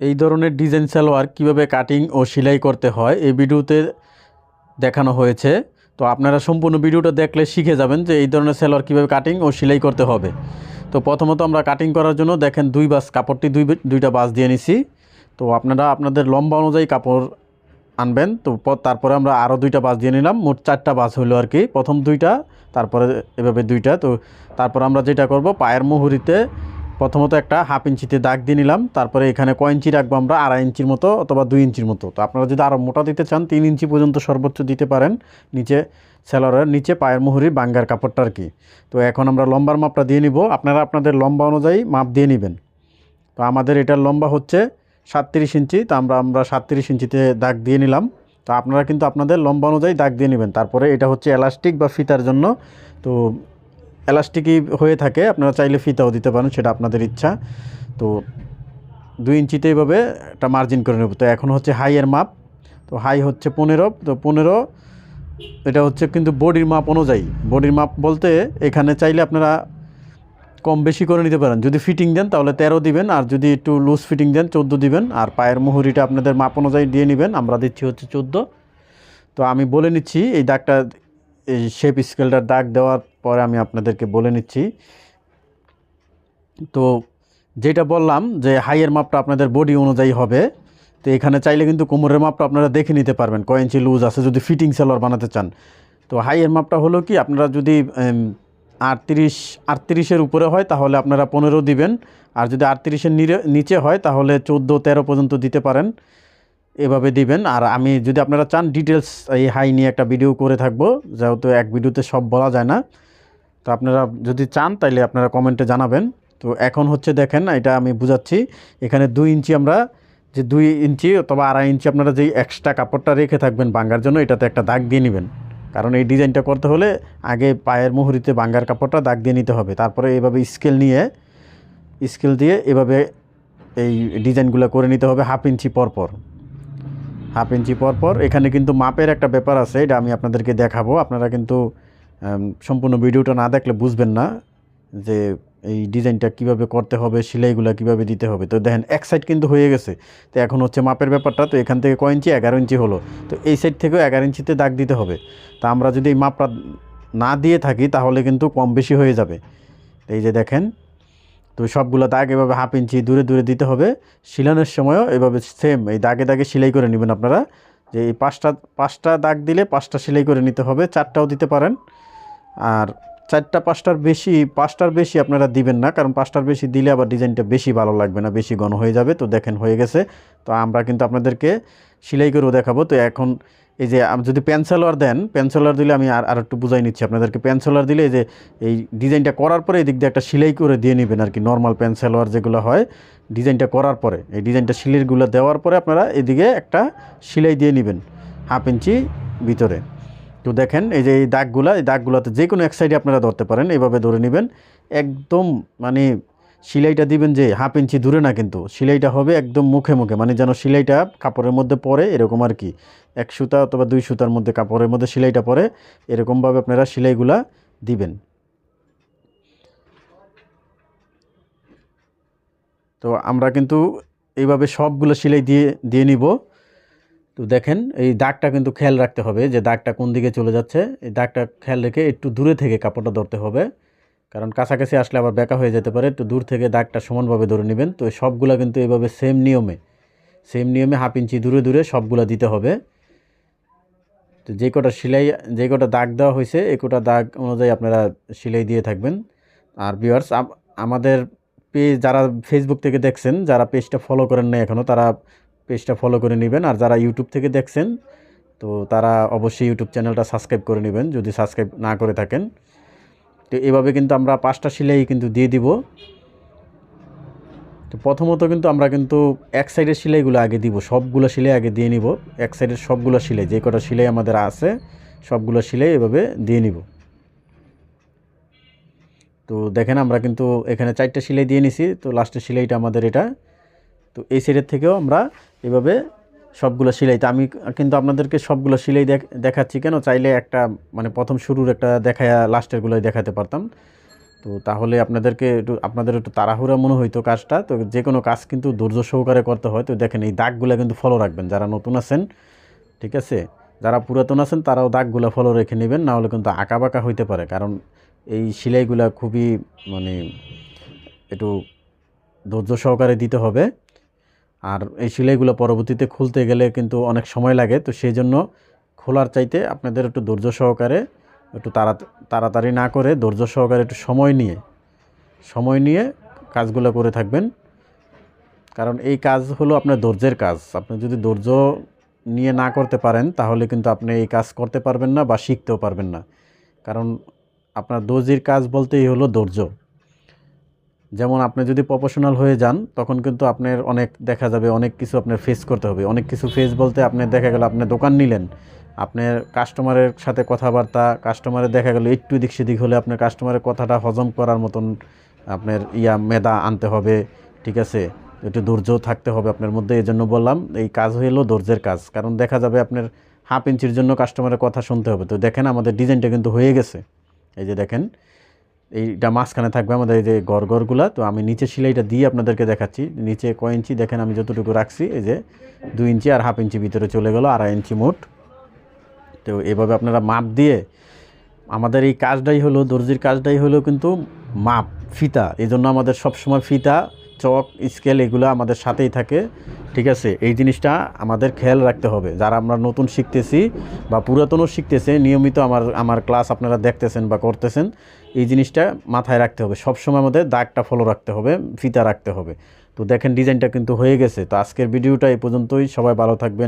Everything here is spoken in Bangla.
এই ধরনের ডিজাইন সালোয়ার কীভাবে কাটিং ও সেলাই করতে হয়, এই ভিডিওতে দেখানো হয়েছে। তো আপনারা সম্পূর্ণ ভিডিওটা দেখলে শিখে যাবেন যে এই ধরনের সালোয়ার কীভাবে কাটিং ও সেলাই করতে হবে। তো প্রথমত আমরা কাটিং করার জন্য দেখেন দুই বাস, কাপড়টি দুই দুইটা বাস দিয়ে নিছি। তো আপনারা আপনাদের লম্বা অনুযায়ী কাপড় আনবেন। তো তারপরে আমরা আরও দুইটা বাস দিয়ে নিলাম, মোট চারটা বাস হলো আর কি। প্রথম দুইটা, তারপরে এভাবে দুইটা। তো তারপর আমরা যেটা করব, পায়ের মুহুরিতে প্রথমত একটা হাফ ইঞ্চিতে দাগ দিয়ে নিলাম, তারপরে এখানে কয় ইঞ্চি রাখব আমরা? আড়াই ইঞ্চির মতো অথবা দুই ইঞ্চির মতো। তো আপনারা যদি আরও মোটা দিতে চান, তিন ইঞ্চি পর্যন্ত সর্বোচ্চ দিতে পারেন নিচে সেলরের নিচে পায়ের মুহুরি বাঙ্গার কাপড়টা আর কি। তো এখন আমরা লম্বার মাপটা দিয়ে নিব। আপনারা আপনাদের লম্বা অনুযায়ী মাপ দিয়ে নেবেন। তো আমাদের এটার লম্বা হচ্ছে সাতত্রিশ ইঞ্চি, তো আমরা আমরা সাতত্রিশ ইঞ্চিতে দাগ দিয়ে নিলাম। তো আপনারা কিন্তু আপনাদের লম্বা অনুযায়ী দাগ দিয়ে নেবেন। তারপরে এটা হচ্ছে এলাস্টিক বা ফিতার জন্য। তো এলাস্টিকই হয়ে থাকে, আপনারা চাইলে ফিতাও দিতে পারেন, সেটা আপনাদের ইচ্ছা। তো দুই ইঞ্চিতে এইভাবে একটা মার্জিন করে নেব। তো এখন হচ্ছে হাইয়ের মাপ, তো হাই হচ্ছে পনেরো, তো পনেরো, এটা হচ্ছে কিন্তু বডির মাপ অনুযায়ী। বডির মাপ বলতে এখানে চাইলে আপনারা কম বেশি করে নিতে পারেন। যদি ফিটিং দেন তাহলে তেরো দিবেন, আর যদি একটু লুজ ফিটিং দেন চোদ্দ দিবেন, আর পায়ের মুহুরিটা আপনাদের মাপ অনুযায়ী দিয়ে নেবেন, আমরা দিচ্ছি হচ্ছে চোদ্দ। তো আমি বলে নিচ্ছি, এই দাগটা এই শেপ স্কেলটার দাগ দেওয়ার পরে আমি আপনাদেরকে বলে নিচ্ছি। তো যেটা বললাম যে হাইয়ের মাপটা আপনাদের বডি অনুযায়ী হবে, তো এখানে চাইলে কিন্তু কোমরের মাপটা আপনারা দেখে নিতে পারবেন, কয় ইঞ্চি লুজ আছে যদি ফিটিং সেলোয়ার বানাতে চান। তো হাইয়ের মাপটা হলো কি, আপনারা যদি আটত্রিশ, আটত্রিশের উপরে হয় তাহলে আপনারা পনেরো দিবেন, আর যদি আটত্রিশের নিচে হয় তাহলে চোদ্দ তেরো পর্যন্ত দিতে পারেন। এভাবে দিবেন। আর আমি যদি আপনারা চান ডিটেলস এই হাই নিয়ে একটা ভিডিও করে থাকব, যেহেতু এক ভিডিওতে সব বলা যায় না। তো আপনারা যদি চান, তাইলে আপনারা কমেন্টে জানাবেন। তো এখন হচ্ছে দেখেন, এটা আমি বুঝাচ্ছি। এখানে দুই ইঞ্চি আমরা যে দুই ইঞ্চি অথবা আড়াই ইঞ্চি আপনারা যেই এক্সট্রা কাপড়টা রেখে থাকবেন বাঙ্গার জন্য, এটাতে একটা দাগ দিয়ে নেবেন। কারণ এই ডিজাইনটা করতে হলে আগে পায়ের মুহুরিতে বাঙ্গার কাপড়টা দাগ দিয়ে নিতে হবে। তারপরে এইভাবে স্কেল নিয়ে স্কেল দিয়ে এভাবে এই ডিজাইনগুলো করে নিতে হবে হাফ ইঞ্চি পর পর। হাফ ইঞ্চি পর পর। এখানে কিন্তু মাপের একটা ব্যাপার আছে, এটা আমি আপনাদেরকে দেখাবো। আপনারা কিন্তু সম্পূর্ণ ভিডিওটা না দেখলে বুঝবেন না যে এই ডিজাইনটা কীভাবে করতে হবে, সেলাইগুলো কীভাবে দিতে হবে। তো দেখেন, এক সাইড কিন্তু হয়ে গেছে। তো এখন হচ্ছে মাপের ব্যাপারটা, তো এখান থেকে কয় ইঞ্চি? এগারো ইঞ্চি হলো। তো এই সাইড থেকেও এগারো ইঞ্চিতে দাগ দিতে হবে। তা আমরা যদি এই মাপটা না দিয়ে থাকি, তাহলে কিন্তু কম বেশি হয়ে যাবে। এই যে দেখেন তো সবগুলো দাগ এভাবে হাফ ইঞ্চি দূরে দূরে দিতে হবে। শিলানোর সময়ও এভাবে সেম এই দাগে দাগে সেলাই করে নেবেন আপনারা। যে এই পাঁচটা পাঁচটা দাগ দিলে পাঁচটা সেলাই করে নিতে হবে, চারটাও দিতে পারেন। আর চারটা পাঁচটার বেশি পাঁচটার বেশি আপনারা দিবেন না, কারণ পাঁচটার বেশি দিলে আবার ডিজাইনটা বেশি ভালো লাগবে না, বেশি ঘন হয়ে যাবে, তো দেখেন হয়ে গেছে। তো আমরা কিন্তু আপনাদেরকে সেলাই করেও দেখাবো। তো এখন এই যে যদি পেন্সেলার দেন পেন্সেলার দিলে আমি আর আর একটু বুঝাই নিচ্ছি আপনাদেরকে। পেন্সেলার দিলে এই যে এই ডিজাইনটা করার পরে এই দিক দিয়ে একটা সেলাই করে দিয়ে নেবেন আর কি নর্মাল পেন্সেলোয়ার যেগুলো হয়, ডিজাইনটা করার পরে। এই ডিজাইনটা সিলাইগুলো দেওয়ার পরে আপনারা এদিকে একটা সেলাই দিয়ে নেবেন, হাফ ইঞ্চি ভিতরে। তো দেখেন, এই যে এই দাগগুলা, এই দাগগুলোতে যে কোনো এক সাইডে আপনারা ধরতে পারেন এইভাবে ধরে নেবেন। একদম মানে সিলাইটা দিবেন যে হাফ ইঞ্চি দূরে না কিন্তু, সিলাইটা হবে একদম মুখে মুখে মানে যেন সিলাইটা কাপড়ের মধ্যে পরে এরকম আর কি। এক সুতা অথবা দুই সুতার মধ্যে কাপড়ের মধ্যে সিলাইটা পরে এরকমভাবে আপনারা সেলাইগুলা দিবেন। তো আমরা কিন্তু এইভাবে সবগুলো সেলাই দিয়ে দিয়ে নিব। তো দেখেন, এই দাগটা কিন্তু খেয়াল রাখতে হবে যে দাগটা কোন দিকে চলে যাচ্ছে। এই দাগটা খেয়াল রেখে একটু দূরে থেকে কাপড়টা ধরতে হবে। কারণ কাছাকাছি আসলে আবার বেঁকা হয়ে যেতে পারে। একটু দূর থেকে দাগটা সমানভাবে ধরে নেবেন। তো সবগুলা কিন্তু এইভাবে সেম নিয়মে সেম নিয়মে হাফ ইঞ্চি দূরে দূরে সবগুলা দিতে হবে। তো যে কটা সেলাই, যে কটা দাগ দেওয়া হয়েছে এই কটা দাগ অনুযায়ী আপনারা সেলাই দিয়ে থাকবেন। আর ভিউয়ার্স আমাদের পেজ যারা ফেসবুক থেকে দেখছেন, যারা পেজটা ফলো করেন না এখনও তারা পেজটা ফলো করে নেবেন। আর যারা ইউটিউব থেকে দেখছেন, তো তারা অবশ্যই ইউটিউব চ্যানেলটা সাবস্ক্রাইব করে নেবেন, যদি সাবস্ক্রাইব না করে থাকেন। তো এভাবে কিন্তু আমরা পাঁচটা সেলাই কিন্তু দিয়ে দিব। তো প্রথমত কিন্তু আমরা কিন্তু এক সাইডের সেলাইগুলো আগে দিব, সবগুলো সেলাই আগে দিয়ে নিব। এক সাইডের সবগুলো সেলাই, যে কটা সেলাই আমাদের আছে, সবগুলো সেলাই এভাবে দিয়ে নিব। তো দেখেন আমরা কিন্তু এখানে চারটা সেলাই দিয়ে নিছি, তো লাস্টের সেলাইটা আমাদের এটা। তো এই সাইডের থেকেও আমরা এভাবে সবগুলো সেলাই। তো আমি কিন্তু আপনাদেরকে সবগুলো সেলাই দেখ- দেখাচ্ছি কেন? চাইলে একটা মানে প্রথম শুরুর একটা দেখায়া, লাস্টেরগুলোই দেখাতে পারতাম। তো তাহলে আপনাদেরকে একটু, আপনাদের একটু তাড়াহুড়া মনে হইতো কাজটা। তো যে কোনো কাজ কিন্তু ধৈর্য সহকারে করতে হয়। তো দেখেন, এই দাগগুলো কিন্তু ফলো রাখবেন। যারা নতুন আছেন, ঠিক আছে? যারা পুরাতন আছেন, তারাও দাগগুলো ফলো রেখে নেবেন। না হলে কিন্তু আঁকা বাঁকা হইতে পারে। কারণ এই সেলাইগুলা খুবই মানে একটু ধৈর্য সহকারে দিতে হবে। আর এই সেলাইগুলো পরবর্তীতে খুলতে গেলে কিন্তু অনেক সময় লাগে, তো সেই জন্য খোলার চাইতে আপনাদের একটু ধৈর্য সহকারে একটু তাড়া তাড়াতাড়ি না করে ধৈর্য সহকারে একটু সময় নিয়ে সময় নিয়ে কাজগুলো করে থাকবেন। কারণ এই কাজ হলো আপনার ধৈর্যের কাজ। আপনি যদি ধৈর্য নিয়ে না করতে পারেন, তাহলে কিন্তু আপনি এই কাজ করতে পারবেন না বা শিখতেও পারবেন না। কারণ আপনার দর্জির কাজ বলতেই হলো ধৈর্য। যেমন আপনি যদি প্রফেশনাল হয়ে যান, তখন কিন্তু আপনার অনেক দেখা যাবে, অনেক কিছু আপনার ফেস করতে হবে। অনেক কিছু ফেস বলতে আপনি দেখা গেল আপনি দোকান নিলেন, আপনার কাস্টমারের সাথে কথাবার্তা কাস্টমারের দেখা গেল একটু দিক সেদিক হলে আপনার কাস্টমারের কথাটা হজম করার মতন আপনার ইয়া মেধা আনতে হবে, ঠিক আছে? একটু ধৈর্য থাকতে হবে আপনার মধ্যে এই জন্য বললাম, এই কাজ হলো ধৈর্যের কাজ। কারণ দেখা যাবে আপনার হাফ ইঞ্চির জন্য কাস্টমারের কথা শুনতে হবে। তো দেখেন আমাদের ডিজাইনটা কিন্তু হয়ে গেছে। এই যে দেখেন এইটা মাঝখানে থাকবে আমাদের এই যে গড়গড়গুলা। তো আমি নিচে সিলাইটা দিয়ে আপনাদেরকে দেখাচ্ছি। নিচে ক ইঞ্চি? দেখেন আমি যতটুকু রাখছি, এই যে দুই ইঞ্চি আর হাফ ইঞ্চি ভিতরে চলে গেল, আড়াই ইঞ্চি মোট। তো এভাবে আপনারা মাপ দিয়ে, আমাদের এই কাজটাই হলো, দর্জির কাজটাই হলো কিন্তু মাপ, ফিতা। এই জন্য আমাদের সবসময় ফিতা চক, স্কেল এগুলো আমাদের সাথেই থাকে, ঠিক আছে? এই জিনিসটা আমাদের খেয়াল রাখতে হবে। যারা আমরা নতুন শিখতেছি বা পুরাতনও শিখতেছে, নিয়মিত আমার আমার ক্লাস আপনারা দেখতেছেন বা করতেছেন, এই জিনিসটা মাথায় রাখতে হবে। সবসময় আমাদের দাগটা ফলো রাখতে হবে, ফিতা রাখতে হবে। তো দেখেন ডিজাইনটা কিন্তু হয়ে গেছে। তো আজকের ভিডিওটা এই পর্যন্তই। সবাই ভালো থাকবেন।